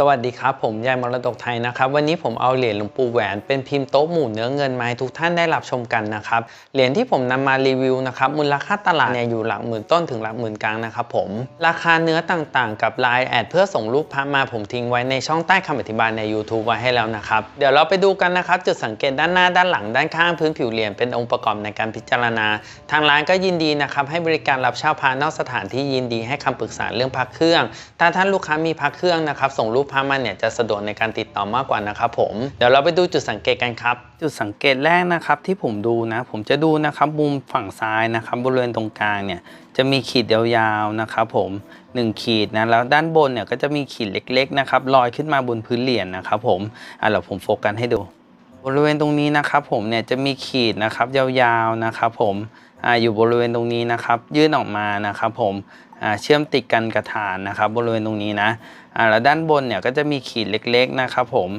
สวัสดีครับ ผมยายมรดกไทยนะครับ วันนี้ผมเอาเหรียญหลวงปู่แหวนเป็นพิมพ์โต๊ะหมู่เนื้อเงินมาให้ทุกท่านได้รับชมกันนะครับ เหรียญที่ผมนำมารีวิวนะครับมูลค่าตลาดเนี่ยอยู่หลักหมื่นต้นถึงหลักหมื่นกลางนะครับผม ราคาเนื้อต่างๆ กับลายแอดเพื่อส่งรูปพระมาผมทิ้งไว้ในช่องใต้คำอธิบายใน YouTube ไว้ให้แล้วนะครับ เดี๋ยวเราไปดูกันนะครับ จุดสังเกตด้านหน้าด้านหลังด้านข้างพื้นผิวเหรียญเป็นองค์ประกอบในการพิจารณา ทางร้านก็ยินดีนะครับให้บริการรับเช่าพระนอกสถานที่ยินดีให้คำปรึกษาเรื่องพระเครื่อง ถ้าท่านลูกค้ามีพระเครื่องนะครับส่งรูปพระมาเนี่ยจะสะดวกในการติดต่อมากกว่านะครับผมเดี๋ยวเราไปดูจุดสังเกตกันครับ จุดสังเกตแรกนะครับที่ผมดูนะ ผมจะดูนะครับมุมฝั่งซ้ายนะครับบริเวณตรงกลางเนี่ยจะมีขีดยาวๆนะครับผมหนึ่งขีดนะแล้วด้านบนเนี่ยก็จะมีขีดเล็กๆนะครับลอยขึ้นมาบนพื้นเหรียญนะครับผมอะเดี๋ยวผมโฟกัสให้ดู บริเวณตรงนี้นะครับผมเนี่ยจะมีขีดนะครับยาวๆนะครับผมอ่าอยู่บริเวณตรงนี้นะครับ ยื่นออกมานะครับผมอ่า เชื่อมติดกันกับฐานนะครับบริเวณตรงนี้นะแล้วด้านบนเนี่ยก็จะมีขีดเล็กๆนะครับผม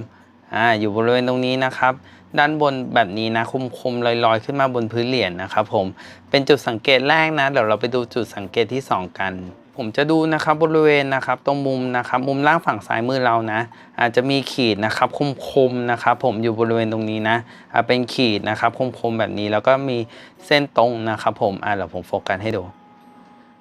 ออยู่บริเวณตรงนี้นะครับ ด้านบนแบบนี้นะคมๆลอยๆ ขึ้นมาบนพื้นเหรียญนะครับผมเป็นจุดสังเกตแรกนะเดี๋ยวเราไปดูจุดสังเกตที่สองกัน ผมจะดูนะครับบริเวณนะครับตรงมุมนะครับมุมล่างฝั่งซ้ายมือเรานะ อาจจะมีขีดนะครับคมๆนะครับผมอยู่บริเวณตรงนี้นะเป็นขีดนะครับคมๆแบบนี้แล้วก็มีเส้นตรงนะครับผมอ่าเดี๋ยวผมโฟกัสให้ดู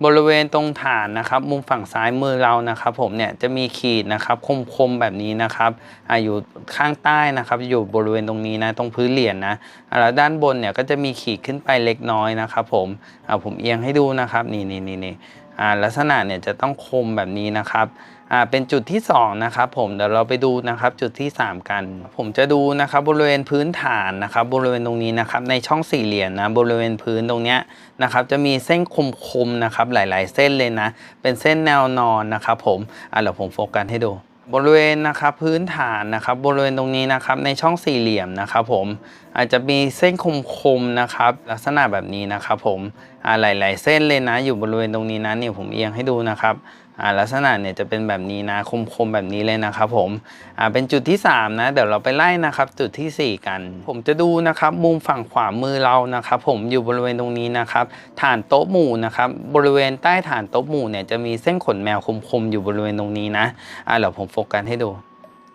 บริเวณตรงฐานนะครับ มุมฝั่งซ้ายมือเรานะครับ ผมเนี่ยจะมีขีดนะครับคมๆแบบนี้นะครับอ่าอยู่ข้างใต้นะครับ อยู่บริเวณตรงนี้นะตรงพื้นเหรียญนะแล้วด้านบนเนี่ยก็จะมีขีดขึ้นไปเล็กน้อยนะครับ ผมอ่าผมเอียงให้ดูนะครับ นี่นี่นี่นี่ ลักษณะเนี่ยจะต้องคมแบบนี้นะครับเป็นจุดที่สองนะครับผมเดี๋ยวเราไปดูนะครับจุดที่สามกัน ผมจะดูนะครับบริเวณพื้นฐานนะครับบริเวณตรงนี้นะครับในช่องสี่เหลี่ยมนะบริเวณพื้นตรงเนี้ยนะครับจะมีเส้นคมๆนะครับหลาย ๆ เส้นเลยนะเป็นเส้นแนวนอนนะครับผมอะเดี๋ยวผมโฟกัสให้ดู บริเวณนะครับพื้นฐานนะครับบริเวณตรงนี้นะครับในช่องสี่เหลี่ยมนะครับผมอาจจะมีเส้นคมๆนะครับลักษณะแบบนี้นะครับผมหลายๆเส้นเลยนะอยู่บริเวณตรงนี้นะนี่ผมเอียงให้ดูนะครับ อ่าลักษณะเนี่ยจะเป็นแบบนี้นะคมๆแบบนี้เลยนะครับผมอ่าเป็นจุดที่สามนะ เดี๋ยวเราไปไล่นะครับจุดที่สี่กัน ผมจะดูนะครับมุมฝั่งขวามือเรานะครับผมอยู่บริเวณตรงนี้นะครับฐานโต๊ะหมู่นะครับบริเวณใต้ฐานโต๊ะหมู่เนี่ยจะมีเส้นขนแมวคมๆอยู่บริเวณตรงนี้นะอ่าเดี๋ยวผมโฟกัสให้ดู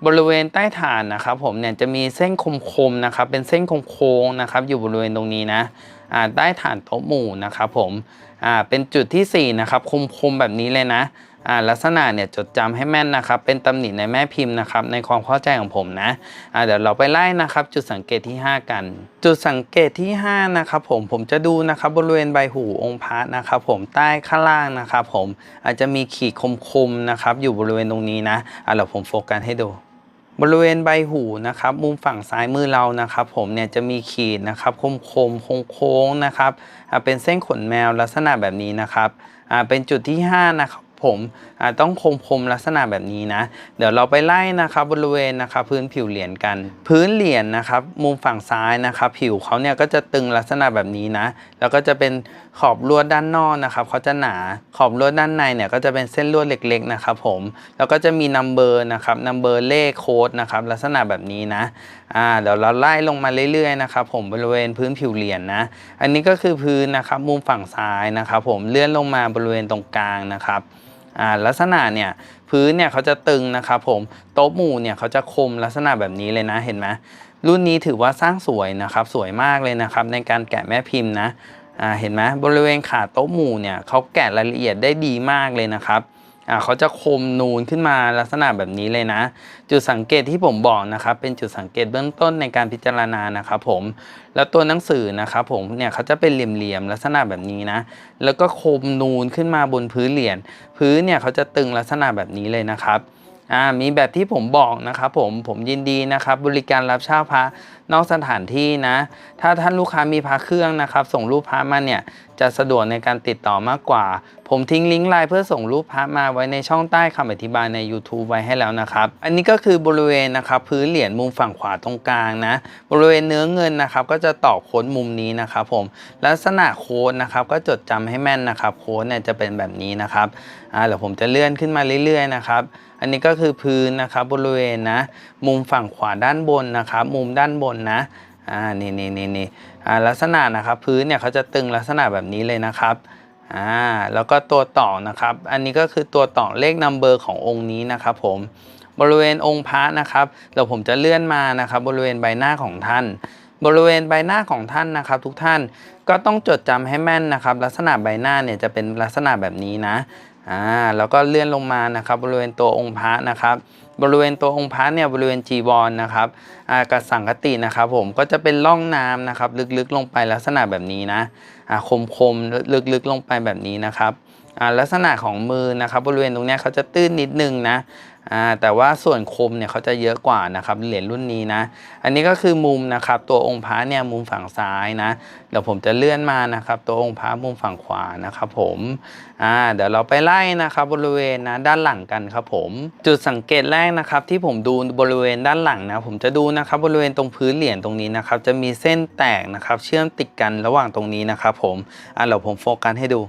บริเวณใต้ฐานนะครับผมเนี่ยจะมีเส้นคมๆนะครับเป็นเส้นโค้งๆนะครับอยู่บริเวณตรงนี้นะอ่าใต้ฐานโต๊ะหมู่นะครับผมอ่าเป็นจุดที่สี่นะครับคมๆแบบนี้เลยนะ อ่าลักษณะเนี่ยจดจำให้แม่นนะครับ เป็นตำหนิในแม่พิมพ์นะครับในความเข้าใจของผมนะอ่าเดี๋ยวเราไปไล่นะครับ จุดสังเกตที่ 5 กัน จุดสังเกตที่ 5 นะครับผมผมจะดูนะครับบริเวณใบหูองค์พระนะครับ ผมใต้ข้างล่างนะครับ ผมอาจจะมีขีดคมๆนะครับ อยู่บริเวณตรงนี้นะอ่าเดี๋ยวผมโฟกัสให้ดูบริเวณใบหูนะครับมุมฝั่งซ้ายมือเรานะครับ ผมเนี่ยจะมีขีดนะครับคมคมโค้งๆนะครับอ่าเป็นเส้นขนแมวลักษณะแบบนี้นะครับอ่าเป็นจุดที่ห้านะครับ ผมต้องคมคมๆลักษณะแบบนี้นะ เดี๋ยวเราไปไล่นะครับบริเวณนะครับพื้นผิวเหรียญกัน พื้นเหรียญนะครับมุมฝั่งซ้ายนะครับผิวเขาเนี่ยก็จะตึงลักษณะแบบนี้นะ แล้วก็จะเป็นขอบลวดด้านนอกนะครับเขาจะหนาขอบลวดด้านในเนี่ยก็จะเป็นเส้นลวดเล็กๆนะครับผมแล้วก็จะมีนัมเบอร์นะครับนัมเบอร์เลขโค้ดนะครับลักษณะแบบนี้นะอ่าเดี๋ยวเราไล่ลงมาเรื่อยๆนะครับผมบริเวณพื้นผิวเหรียญนะอันนี้ก็คือพื้นนะครับมุมฝั่งซ้ายนะครับผมเลื่อนลงมาบริเวณตรงกลางนะครับ อ่าลักษณะเนี่ยพื้นเนี่ยเขาจะตึงนะครับผมโต๊ะหมู่เนี่ยเขาจะคมลักษณะแบบนี้เลยนะเห็นไหมรุ่นนี้ถือว่าสร้างสวยนะครับสวยมากเลยนะครับในการแกะแม่พิมพ์นะอ่าเห็นไหมบริเวณขาโต๊ะหมู่เนี่ยเขาแกะรายละเอียดได้ดีมากเลยนะครับ อ่าเขาจะคมนูนขึ้นมาลักษณะแบบนี้เลยนะ จุดสังเกตที่ผมบอกนะครับ เป็นจุดสังเกตเบื้องต้นในการพิจารณานะครับผมแล้วตัวหนังสือนะครับผมเนี่ยเขาจะเป็นเหลี่ยมๆลักษณะแบบนี้นะ แล้วก็คมนูนขึ้นมาบนพื้นเหรียญพื้นเนี่ยเขาจะตึงลักษณะแบบนี้เลยนะครับอ่ามีแบบที่ผมบอกนะครับผมผมยินดีนะครับ บริการรับเช่าพระ นอกสถานที่นะ ถ้าท่านลูกค้ามีพระเครื่องนะครับ ส่งรูปพระมาเนี่ยจะสะดวกในการติดต่อมากกว่า ผมทิ้งลิงก์ไลน์เพื่อส่งรูปพระมาไว้ในช่องใต้คำอธิบายใน YouTube ไว้ให้แล้วนะครับ อันนี้ก็คือบริเวณนะครับพื้นเหรียญมุมฝั่งขวาตรงกลางนะ บริเวณเนื้อเงินนะครับ ก็จะต่อโค้ดมุมนี้นะครับผมลักษณะโค้ดนะครับก็จดจำให้แม่นนะครับโค้ดเนี่ยจะเป็นแบบนี้นะครับอ่าเดี๋ยวผมจะเลื่อนขึ้นมาเรื่อยๆนะครับอันนี้ก็คือพื้นนะครับบริเวณนะมุมฝั่งขวาด้านบนนะครับ มุมด้านบนนะอ่านี่นี่นี่นี่อ่าลักษณะนะครับพื้นเนี่ยเขาจะตึงลักษณะแบบนี้เลยนะครับอ่าแล้วก็ตัวต่อนะครับ อันนี้ก็คือตัวต่อเลขนัมเบอร์ขององค์นี้นะครับผมบริเวณองค์พระนะครับเดี๋ยวผมจะเลื่อนมานะครับ บริเวณใบหน้าของท่าน บริเวณใบหน้าของท่านนะครับ ทุกท่านก็ต้องจดจำให้แม่นนะครับ ลักษณะใบหน้าเนี่ยจะเป็นลักษณะแบบนี้นะ อ่าแล้วก็เลื่อนลงมานะครับบริเวณตัวองค์พระนะครับ บริเวณตัวองค์พระเนี่ยบริเวณจีวรนะครับอ่ากระสังคตินะครับ ผมก็จะเป็นร่องน้ำนะครับ ลึกๆลงไปลักษณะแบบนี้นะอ่าคมๆลึกๆลงไปแบบนี้นะครับอ่าลักษณะของมือนะครับ บริเวณตรงเนี้ยเขาจะตื้นนิดนึงนะ อ่าแต่ว่าส่วนคมเนี่ยเขาจะเยอะกว่านะครับเหรียญรุ่นนี้นะ อันนี้ก็คือมุมนะครับ ตัวองค์พระเนี่ยมุมฝั่งซ้ายนะเดี๋ยวผมจะเลื่อนมานะครับ ตัวองค์พระมุมฝั่งขวานะครับ ผมอ่าเดี๋ยวเราไปไล่นะครับบริเวณนะด้านหลังกันครับผม จุดสังเกตแรกนะครับ ที่ผมดูบริเวณด้านหลังนะ ผมจะดูนะครับบริเวณตรงพื้นเหรียญตรงนี้นะครับ จะมีเส้นแตกนะครับ เชื่อมติดกันระหว่างตรงนี้นะครับ ผมอ่าเดี๋ยวผมโฟกัสให้ดู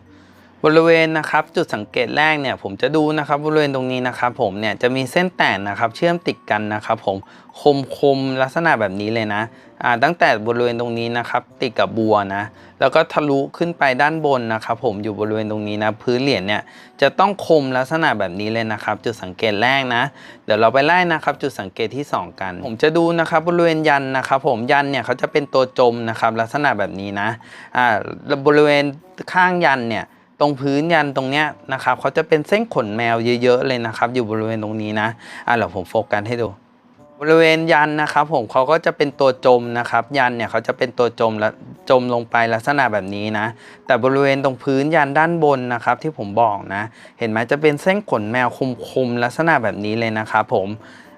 บริเวณนะครับจุดสังเกตแรกเนี่ยผมจะดูนะครับบริเวณตรงนี้นะครับผมเนี่ยจะมีเส้นแตกนะครับเชื่อมติดกันนะครับผมคมคมลักษณะแบบนี้เลยนะอ่าตั้งแต่บริเวณตรงนี้นะครับติดกับบัวนะแล้วก็ทะลุขึ้นไปด้านบนนะครับผมอยู่บริเวณตรงนี้นะพื้นเหรียญเนี่ยจะต้องคมลักษณะแบบนี้เลยนะครับ จุดสังเกตแรกนะเดี๋ยวเราไปไล่นะครับจุดสังเกตที่ 2 กัน ผมจะดูนะครับบริเวณยันนะครับผมยันเนี่ยเขาจะเป็นตัวจมนะครับลักษณะแบบนี้นะอ่าบริเวณข้างยันเนี่ย ตรงพื้นยันตรงเนี้ยนะครับเขาจะเป็นเส้นขนแมวเยอะๆเลยนะครับ อยู่บริเวณตรงนี้นะอะเดี๋ยวผมโฟกัสให้ดู บริเวณยันนะครับ ผมเขาก็จะเป็นตัวจมนะครับ ยันเนี่ยเขาจะเป็นตัวจมและจมลงไปลักษณะแบบนี้นะ แต่บริเวณตรงพื้นยันด้านบนนะครับ ที่ผมบอกนะ เห็นไหมจะเป็นเส้นขนแมวคมๆลักษณะแบบนี้เลยนะครับ ผม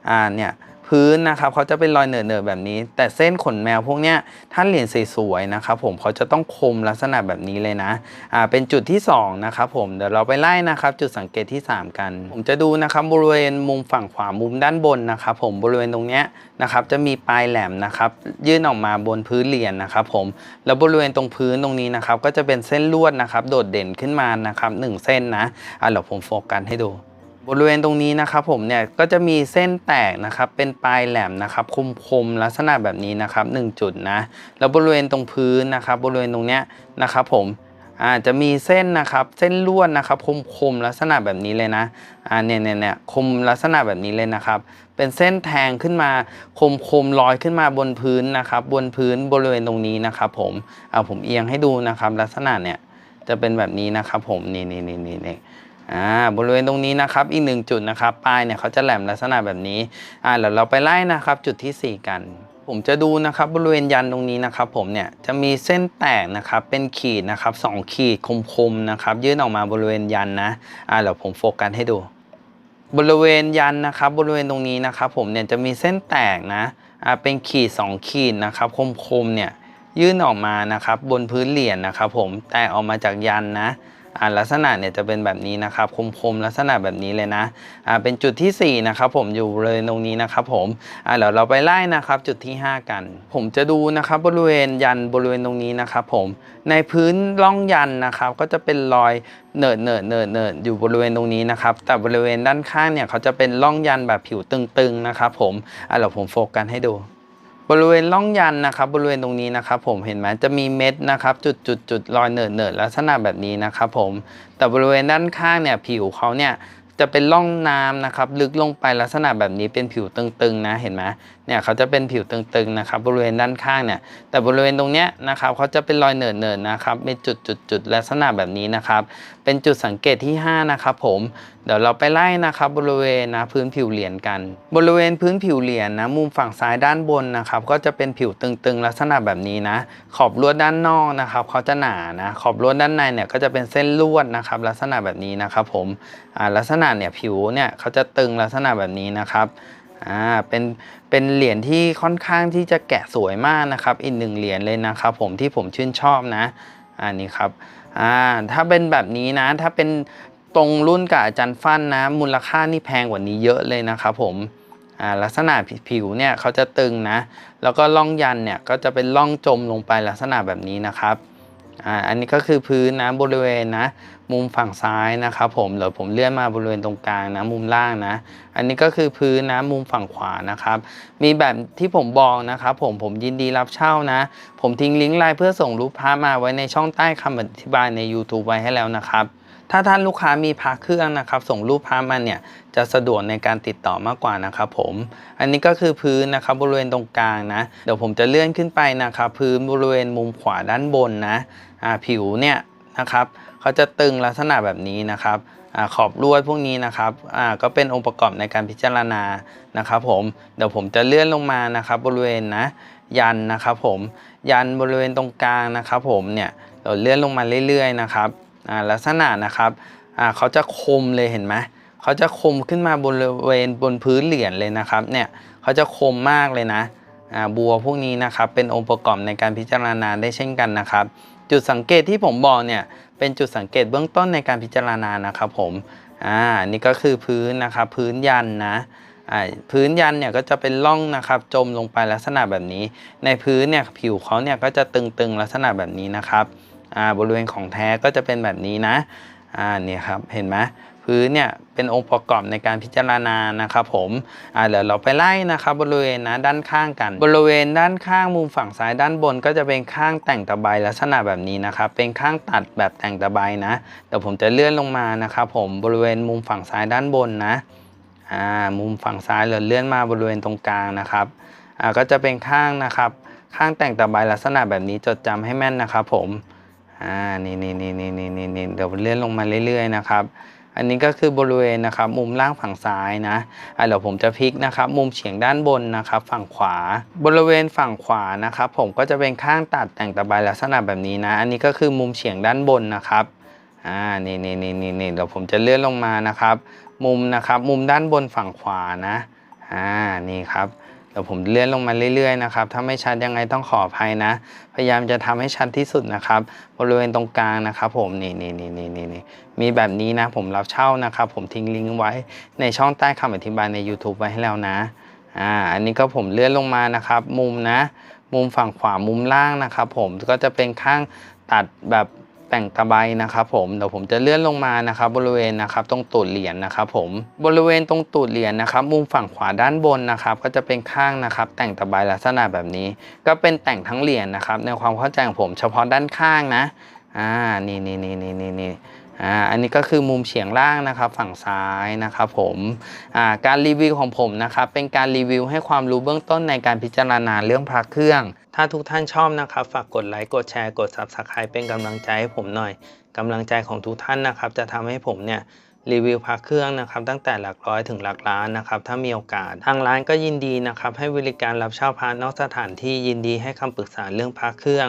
อ่าเนี่ย พื้นนะครับเขาจะเป็นรอยเหนือๆแบบนี้ แต่เส้นขนแมวพวกเนี้ยถ้าเหรียญสวยๆนะครับผมเขาจะต้องคมลักษณะแบบนี้เลยนะอ่าเป็นจุดที่สองนะครับผมเดี๋ยวเราไปไล่นะครับจุดสังเกตที่ 3 กัน ผมจะดูนะครับบริเวณมุมฝั่งขวามุมด้านบนนะครับผมบริเวณตรงเนี้ยนะครับจะมีปลายแหลมนะครับยื่นออกมาบนพื้นเหรียญนะครับผมแล้วบริเวณตรงพื้นตรงนี้นะครับก็จะเป็นเส้นลวดนะครับโดดเด่นขึ้นมานะครับหนึ่งเส้นนะอ่าเดี๋ยวผมโฟกัสให้ดู บริเวณตรงนี้นะครับผมเนี่ยก็จะมีเส้นแตกนะครับเป็นปลายแหลมนะครับคมๆลักษณะแบบนี้นะครับหนึ่งจุดนะแล้วบริเวณตรงพื้นนะครับบริเวณตรงเนี้ยนะครับผมอาจจะมีเส้นนะครับเส้นลวดนะครับคมๆลักษณะแบบนี้เลยนะอ่าเนี่ยเนี่ยเนี่ยคมลักษณะแบบนี้เลยนะครับ เป็นเส้นแทงขึ้นมาคมๆลอยขึ้นมาบนพื้นนะครับ บนพื้นบริเวณตรงนี้นะครับ ผมเอาผมเอียงให้ดูนะครับ ลักษณะเนี่ยจะเป็นแบบนี้นะครับ ผมนี่นี่นี่นี่ อ่าบริเวณตรงนี้นะครับอีกหนึ่งจุดนะครับปลายเนี่ยเขาจะแหลมลักษณะแบบนี้อ่าแล้วเราไปไล่นะครับจุดที่ 4 กัน ผมจะดูนะครับบริเวณยันตรงนี้นะครับ ผมเนี่ยจะมีเส้นแตกนะครับเป็นขีดนะครับสองขีดคมๆนะครับยื่นออกมาบริเวณยันนะอ่าเดี๋ยวผมโฟกัสให้ดู บริเวณยันนะครับ บริเวณตรงนี้นะครับ ผมเนี่ยจะมีเส้นแตกนะอ่าเป็นขีดสองขีดนะครับคมๆเนี่ยยื่นออกมานะครับบนพื้นเหรียญนะครับ ผมแตกออกมาจากยันนะ อ่าลักษณะเนี่ยจะเป็นแบบนี้นะครับคมๆลักษณะแบบนี้เลยนะอ่าเป็นจุดที่ 4 นะครับ ผมอยู่เลยตรงนี้นะครับผมอ่าเดี๋ยวเราไปไล่นะครับจุดที่ 5 กัน ผมจะดูนะครับบริเวณยันบริเวณตรงนี้นะครับผมในพื้นร่องยันนะครับ ก็จะเป็นรอยเนิดเนิดเนิดเนิดอยู่บริเวณตรงนี้นะครับแต่บริเวณด้านข้างเนี่ยเขาจะเป็นร่องยันแบบผิวตึงๆนะครับผมอ่าเดี๋ยวผมโฟกัสให้ดู บริเวณล่องยันนะครับบริเวณตรงนี้นะครับผมเห็นไหมจะมีเม็ดนะครับจุดจุดจุดรอยเนิดเนิดลักษณะแบบนี้นะครับผมแต่บริเวณด้านข้างเนี่ยผิวเขาเนี่ยจะเป็นร่องน้ำนะครับลึกลงไปลักษณะแบบนี้เป็นผิวตึงๆนะเห็นไหมเนี่ยเขาจะเป็นผิวตึงๆนะครับบริเวณด้านข้างเนี่ยแต่บริเวณตรงเนี้ยนะครับเขาจะเป็นรอยเนิดเนิดๆนะครับเป็นจุดจุดจุดลักษณะแบบนี้นะครับ เป็นจุดสังเกตที่ 5 นะครับผมเดี๋ยวเราไปไล่นะครับบริเวณนะพื้นผิวเหรียญกัน บริเวณพื้นผิวเหรียญนะมุมฝั่งซ้ายด้านบนนะครับก็จะเป็นผิวตึงๆ ลักษณะแบบนี้นะ ขอบลวดด้านนอกนะครับเขาจะหนานะขอบลวดด้านในเนี่ยก็จะเป็นเส้นลวดนะครับลักษณะแบบนี้นะครับผมอ่าลักษณะเนี่ยผิวเนี่ยเขาจะตึงลักษณะแบบนี้นะครับ อ่าเป็นเป็นเหรียญที่ค่อนข้างที่จะแกะสวยมากนะครับอีกหนึ่งเหรียญเลยนะครับ ผมที่ผมชื่นชอบนะอันนี้ครับอ่าถ้าเป็นแบบนี้นะถ้าเป็นตรงรุ่นกับอาจารย์ฟันนะ มูลค่านี่แพงกว่านี้เยอะเลยนะครับผมอ่าลักษณะผิวเนี่ยเขาจะตึงนะ แล้วก็ล่องยันเนี่ยก็จะเป็นล่องจมลงไปลักษณะแบบนี้นะครับ อ่าอันนี้ก็คือพื้นนะบริเวณนะ มุมฝั่งซ้ายนะครับผมเดี๋ยวผมเลื่อนมาบริเวณตรงกลางนะมุมล่างนะ อันนี้ก็คือพื้นนะมุมฝั่งขวานะครับ มีแบบที่ผมบอกนะครับผมผมยินดีรับเช่านะ ผมทิ้งลิงก์ไลน์เพื่อส่งรูปภาพมาไว้ในช่องใต้คำอธิบายใน YouTube ไว้ให้แล้วนะครับ ถ้าท่านลูกค้ามีพระเครื่องนะครับ ส่งรูปพระมาเนี่ยจะสะดวกในการติดต่อมากกว่านะครับผม อันนี้ก็คือพื้นนะครับบริเวณตรงกลางนะ เดี๋ยวผมจะเลื่อนขึ้นไปนะครับ พื้นบริเวณมุมขวาด้านบนนะอ่าผิวเนี่ยนะครับเขาจะตึงลักษณะแบบนี้นะครับอขอบลวดพวกนี้นะครับก็เป็นองค์ประกอบในการพิจารณานะครับ ผมเดี๋ยวผมจะเลื่อนลงมานะครับ บริเวณนะยันนะครับ ผมยันบริเวณตรงกลางนะครับ ผมเนี่ยเราเลื่อนลงมาเรื่อยๆนะครับ อ่าลักษณะนะครับอ่าเขาจะคมเลยเห็นไหมเขาจะคมขึ้นมาบริเวณบนพื้นเหรียญเลยนะครับเนี่ยเขาจะคมมากเลยนะอ่าบัวพวกนี้นะครับเป็นองค์ประกอบในการพิจารณาได้เช่นกันนะครับ จุดสังเกตที่ผมบอกเนี่ยเป็นจุดสังเกตเบื้องต้นในการพิจารณานะครับผมอ่านี่ก็คือพื้นนะครับพื้นยันนะอ่าพื้นยันเนี่ยก็จะเป็นร่องนะครับจมลงไปลักษณะแบบนี้ ในพื้นเนี่ยผิวเขาเนี่ยก็จะตึงๆลักษณะแบบนี้นะครับ อ่าบริเวณของแท้ก็จะเป็นแบบนี้นะอ่าเนี่ยครับเห็นไหมพื้นเนี่ยเป็นองค์ประกอบในการพิจารณานะครับผมอ่าเดี๋ยวเราไปไล่นะครับบริเวณนะด้านข้างกัน บริเวณด้านข้างมุมฝั่งซ้ายด้านบน ก็จะเป็นข้างแต่งตะไบลักษณะแบบนี้นะครับเป็นข้างตัดแบบแต่งตะไบนะเดี๋ยวผมจะเลื่อนลงมานะครับผมบริเวณมุมฝั่งซ้ายด้านบนนะอ่ามุมฝั่งซ้ายเราเลื่อนมาบริเวณตรงกลางนะครับอ่าก็จะเป็นข้างนะครับ ข้างแต่งตะไบลักษณะแบบนี้จดจำให้แม่นนะครับผม อ่านี่นี่นี่นี่นี่นี่นี่เดี๋ยวเลื่อนลงมาเรื่อยๆนะครับ อันนี้ก็คือบริเวณนะครับ มุมล่างฝั่งซ้ายนะอะเดี๋ยวผมจะพลิกนะครับ มุมเฉียงด้านบนนะครับ ฝั่งขวา บริเวณฝั่งขวานะครับ ผมก็จะเป็นข้างตัดแต่งตะไบลักษณะแบบนี้นะ อันนี้ก็คือมุมเฉียงด้านบนนะครับอ่านี่นี่นี่นี่นี่เดี๋ยวผมจะเลื่อนลงมานะครับ มุมนะครับ มุมด้านบนฝั่งขวานะอ่านี่ครับ ดี๋ยวผมเลื่อนลงมาเรื่อยๆนะครับถ้าไม่ชัดยังไงต้องขออภัยนะ พยายามจะทำให้ชัดที่สุดนะครับ บริเวณตรงกลางนะครับ ผมนี่นี่นี่นี่นี่นมีแบบนี้นะ ผมรับเช่านะครับ ผมทิ้งลิงก์ไว้ในช่องใต้คำอธิบายใน YouTube ไว้ให้แล้วนะอ่าอันนี้ก็ผมเลื่อนลงมานะครับ มุมนะ มุมฝั่งขวามุมล่างนะครับ ผมก็จะเป็นข้างตัดแบบ แต่งตะไบนะครับผมเดี๋ยวผมจะเลื่อนลงมานะครับ บริเวณนะครับตรงตูดเหรียญนะครับ ผมบริเวณตรงตูดเหรียญนะครับ มุมฝั่งขวาด้านบนนะครับ ก็จะเป็นข้างนะครับ แต่งตะไบลักษณะแบบนี้ ก็เป็นแต่งทั้งเหรียญนะครับ ในความเข้าใจของผมเฉพาะด้านข้างนะอ่านี่นี่นี่นี่นี่นี่ อ่าอันนี้ก็คือมุมเฉียงล่างนะครับฝั่งซ้ายนะครับผมอ่าการรีวิวของผมนะครับเป็นการรีวิวให้ความรู้เบื้องต้นในการพิจารณาเรื่องพระเครื่อง ถ้าทุกท่านชอบนะครับฝากกดไลค์กดแชร์กด Subscribe เป็นกำลังใจให้ผมหน่อยกำลังใจของทุกท่านนะครับจะทำให้ผมเนี่ยรีวิวพระเครื่องนะครับตั้งแต่หลักร้อยถึงหลักล้านนะครับถ้ามีโอกาส ทางร้านก็ยินดีนะครับให้บริการรับเช่าพระนอกสถานที่ยินดีให้คำปรึกษาเรื่องพระเครื่อง